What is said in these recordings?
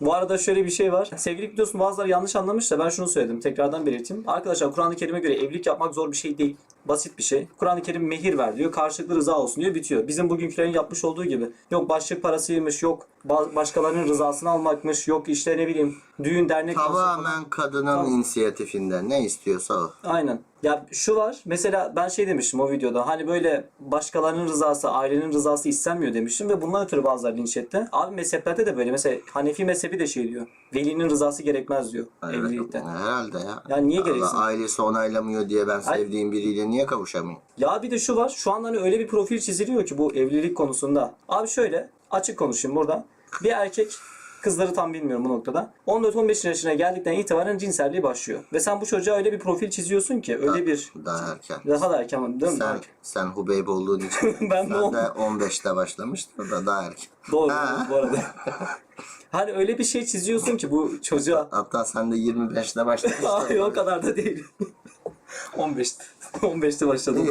Bu arada şöyle bir şey var. Sevgili biliyorsun bazıları yanlış anlamış da ben şunu söyledim. Tekrardan belirteyim. Arkadaşlar Kur'an-ı Kerim'e göre evlilik yapmak zor bir şey değil. Basit bir şey. Kur'an-ı Kerim mehir ver diyor. Karşılıklı rıza olsun diyor. Bitiyor. Bizim bugünkülerin yapmış olduğu gibi. Yok başlık parasıymış. Yok ba- başkalarının rızasını almakmış. Yok işte ne bileyim düğün dernek Tamamen kadının Tamam. inisiyatifinden ne istiyorsa o. Aynen. Ya şu var. Mesela ben şey demiştim o videoda. Hani böyle başkalarının rızası, ailenin rızası istenmiyor demiştim ve bundan ötürü bazıları linç etti. Abi mezheplerde de böyle. Mesela Hanefi mezhebi de şey diyor. Velinin rızası gerekmez diyor evlilikte. Herhalde ya. Ya niye gereksin? ailesi onaylamıyor diye ben sevdiğim biriyle niye kavuşamayayım? Ya bir de şu var. Şu anda hani öyle bir profil çiziliyor ki bu evlilik konusunda. Abi şöyle açık konuşayım burada. Bir erkek kızları tam bilmiyorum bu noktada. 14-15 yaşına geldikten itibaren cinselliği başlıyor. Ve sen bu çocuğa öyle bir profil çiziyorsun ki öyle bir Daha erken. daha da erken değil mi? Sen, sen Hubeyb olduğun için Ben de sen o- de 15'te başlamıştın o da daha erken. Doğru Ha. bu arada. hani öyle bir şey çiziyorsun ki bu çocuğa. Hatta sen de 25'te başlamıştın. Hayır o kadar da değil. 15'te. 15'te başladım.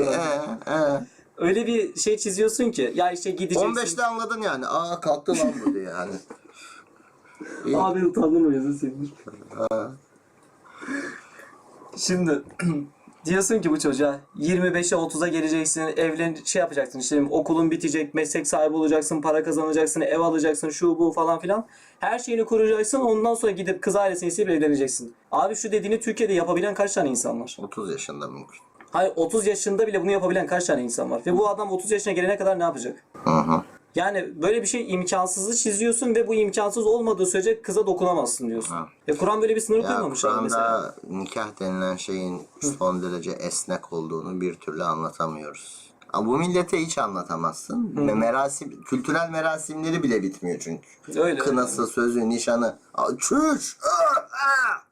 ee. Öyle bir şey çiziyorsun ki ya işte gideceksin. 15'te anladın yani. Aa kalktı lan bu diye hani. Abi utandım o yazı senin. Şimdi diyorsun ki bu çocuğa 25'e 30'a geleceksin, evlen şey yapacaksın işte okulun bitecek, meslek sahibi olacaksın, para kazanacaksın, ev alacaksın, şu bu falan filan. Her şeyini kuracaksın ondan sonra gidip kız ailesini isteyip evleneceksin. Abi şu dediğini Türkiye'de yapabilen kaç tane insan var? 30 yaşında mümkün. Hayır 30 yaşında bile bunu yapabilen kaç tane insan var? Ve bu adam 30 yaşına gelene kadar ne yapacak? Hı hı. Yani böyle bir şey imkansızı çiziyorsun ve bu imkansız olmadığı sürece kıza dokunamazsın diyorsun. Ha. E Kur'an böyle bir sınır Ya koymamış abi mesela. Nikah denilen şeyin son derece esnek olduğunu bir türlü anlatamıyoruz. Ama bu millete hiç anlatamazsın. Ve Merasim, kültürel merasimleri bile bitmiyor çünkü. Öyle. Kınası, sözü, nişanı. Çüş!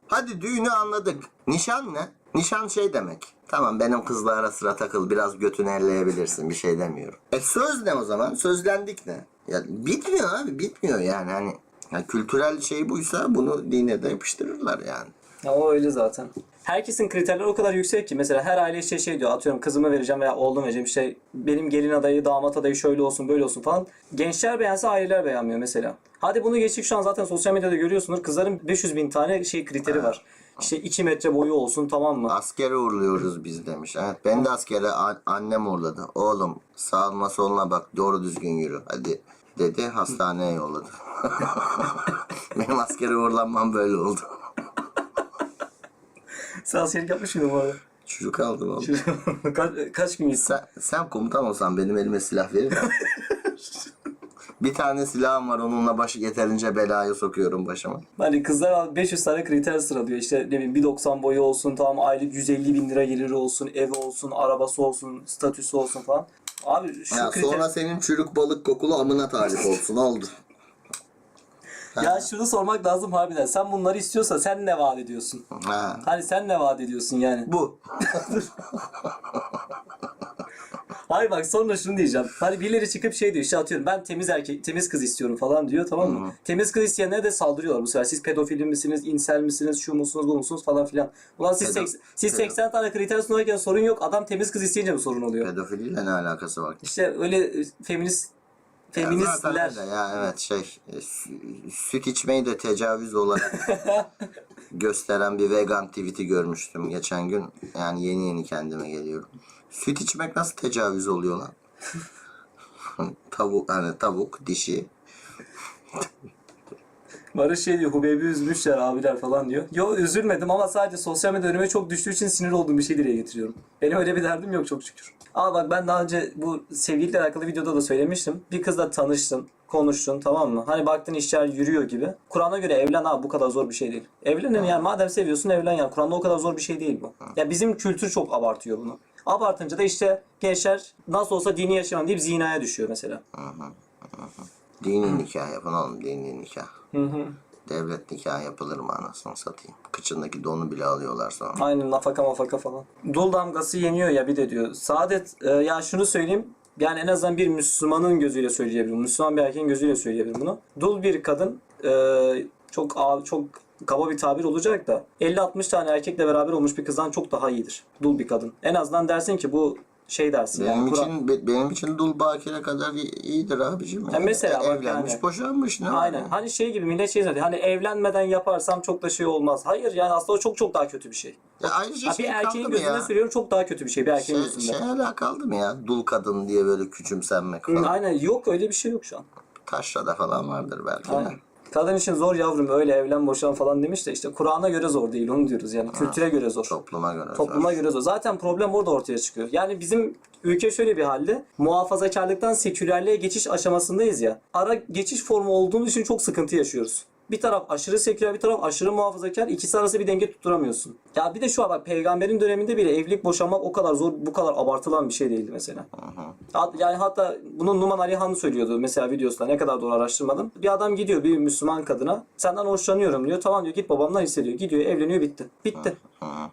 Hadi düğünü anladık. Nişan ne? Nişan şey demek. Tamam benim kızla ara sıra takıl biraz götünü elleyebilirsin bir şey demiyorum. E söz ne o zaman? Sözlendik ne? Ya bitmiyor abi bitmiyor yani hani ya kültürel şey buysa bunu dine de yapıştırırlar yani. Ya o öyle zaten. Herkesin kriterleri o kadar yüksek ki mesela her aile işte şey diyor atıyorum kızımı vereceğim veya oğlumu vereceğim işte benim gelin adayı damat adayı şöyle olsun böyle olsun falan. Gençler beğense aileler beğenmiyor mesela. Hadi bunu geçtik şu an zaten sosyal medyada görüyorsunuz kızların 500 bin tane şey kriteri var. İşte 2 metre boyu olsun tamam mı? Askere uğurluyoruz biz demiş. Evet ben de askere annem uğurladı. Oğlum sağına soluna bak doğru düzgün yürü hadi dedi hastaneye yolladı. Benim askere uğurlanmam böyle oldu. Sen askerlik yapmış mıydın bu arada? Çocuk aldım oğlum. kaç, kaç gün gitsin? Sen, sen komutan olsan benim elime silah verir misin? Bir tane silahım var onunla başı yeterince belaya sokuyorum başıma. Hani kızlar 500 tane kriter sıralıyor. İşte ne bileyim 1.90 boyu olsun, tamam aylık 150 bin lira geliri olsun, evi olsun, arabası olsun, statüsü olsun falan. Abi şu Ya kriter... sonra senin çürük balık kokulu amına talip olsun oldu. Ya şunu sormak lazım harbiden. Sen bunları istiyorsa sen ne vaat ediyorsun? Ha. Hani sen ne vaat ediyorsun yani? Bu. Hayır bak sonra şunu diyeceğim. Hani birileri çıkıp şey diyor işte atıyorum ben temiz erkek, temiz kız istiyorum falan diyor tamam mı? Temiz kız isteyenlere de saldırıyorlar bu sefer. Siz pedofil misiniz, insel misiniz, şu musunuz, bu musunuz falan filan. Ulan siz, seks- siz pedo- 80 tane kriter sunarken sorun yok. Adam temiz kız isteyince mi sorun oluyor? Pedofiliyle ne alakası var? İşte öyle e, feminist Ya feministler öyle ya evet şey e, sü- süt içmeyi de tecavüz olarak gösteren bir vegan tweet'i görmüştüm geçen gün. Yani yeni yeni kendime geliyorum. Süt içmek nasıl tecavüz oluyor lan? tavuk hani tavuk dişi. Barış şey diyor Hubeybi üzmüşler abiler falan diyor. Yo üzülmedim ama sadece sosyal medya önüme çok düştüğü için sinir olduğum bir şey dile getiriyorum. Benim öyle bir derdim yok çok şükür. Ama bak ben daha önce bu sevgiliyle alakalı videoda da söylemiştim. Bir kızla tanıştın, konuştun tamam mı? Hani baktın işler yürüyor gibi. Kur'an'a göre evlen abi bu kadar zor bir şey değil. Evlenin yani madem seviyorsun evlen yani. Kur'an'da o kadar zor bir şey değil bu. Ya bizim kültür çok abartıyor bunu. Abartınca da işte gençler nasıl olsa dini yaşamam deyip zinaya düşüyor mesela. Dini nikah yapın oğlum dini nikah. Hı hı. Devlet nikah yapılır mı anasını satayım. Kıçındaki donu bile alıyorlar sonra. Aynen nafaka mafaka falan. Dul damgası yeniyor ya bir de diyor. Saadet e, ya şunu söyleyeyim. Yani en azından bir Müslümanın gözüyle söyleyebilirim. Müslüman bir erkeğin gözüyle söyleyebilirim bunu. Dul bir kadın e, çok çok kaba bir tabir olacak da 50-60 tane erkekle beraber olmuş bir kızdan çok daha iyidir. Dul bir kadın. En azından dersin ki bu şey dersin. Benim yani, için be- benim için dul bakire kadar iyidir abicim. Ya mesela bak evlenmiş, yani. boşanmış ne Aynen. ya? Hani şey gibi millet şey zannediyor. Hani evlenmeden yaparsam çok da şey olmaz. Hayır yani aslında o çok çok daha kötü bir şey. Ya ayrıca Ha, bir şey erkeğin gözünde ya? söylüyorum çok daha kötü bir şey bir erkeğin Şey, gözünde. şey hala kaldı mı ya? Dul kadın diye böyle küçümsenmek Hı, falan. Aynen yok öyle bir şey yok şu an. Taşrada falan vardır belki de. Kadın için zor yavrum öyle evlen boşan falan demiş de işte Kur'an'a göre zor değil onu diyoruz yani kültüre göre zor. Topluma göre. Topluma zor. göre zor. Zaten problem orada ortaya çıkıyor. Yani bizim ülke şöyle bir halde muhafazakarlıktan sekülerliğe geçiş aşamasındayız ya. Ara geçiş formu olduğumuz için çok sıkıntı yaşıyoruz. Bir taraf aşırı seküler, bir taraf aşırı muhafazakar. İkisi arası bir denge tutturamıyorsun. Ya bir de şu var bak peygamberin döneminde bile evlilik boşanmak o kadar zor, bu kadar abartılan bir şey değildi mesela. Hat- Yani hatta bunun Numan Alihan söylüyordu mesela videosunda ne kadar doğru araştırmadım. Bir adam gidiyor bir Müslüman kadına senden hoşlanıyorum diyor. Tamam diyor git babamdan hissediyor. Gidiyor evleniyor bitti. Bitti.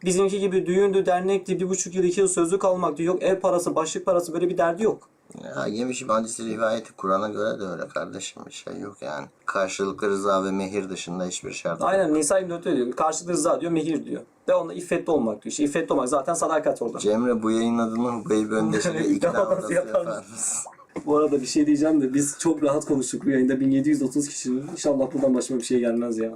Bizimki gibi düğündü, dernekti, bir buçuk yıl, iki yıl sözlük almak diyor. Yok ev parası, başlık parası böyle bir derdi yok. Ya yemişim hadisi rivayeti Kur'an'a göre de öyle kardeşim bir şey yok yani. Karşılıklı rıza ve mehir dışında hiçbir şart yok. Aynen Nisa 24'te diyor. Karşılıklı rıza diyor, mehir diyor. Ve onda iffetli olmak diyor. İşte iffetli olmak zaten sadakat orada. Cemre bu yayınladığını Hubayb Öndeş'e ikna Yapar odası mısın? yapar mısın? Bu arada bir şey diyeceğim de biz çok rahat konuştuk bu yayında. 1730 kişinin. İnşallah buradan başıma bir şey gelmez ya.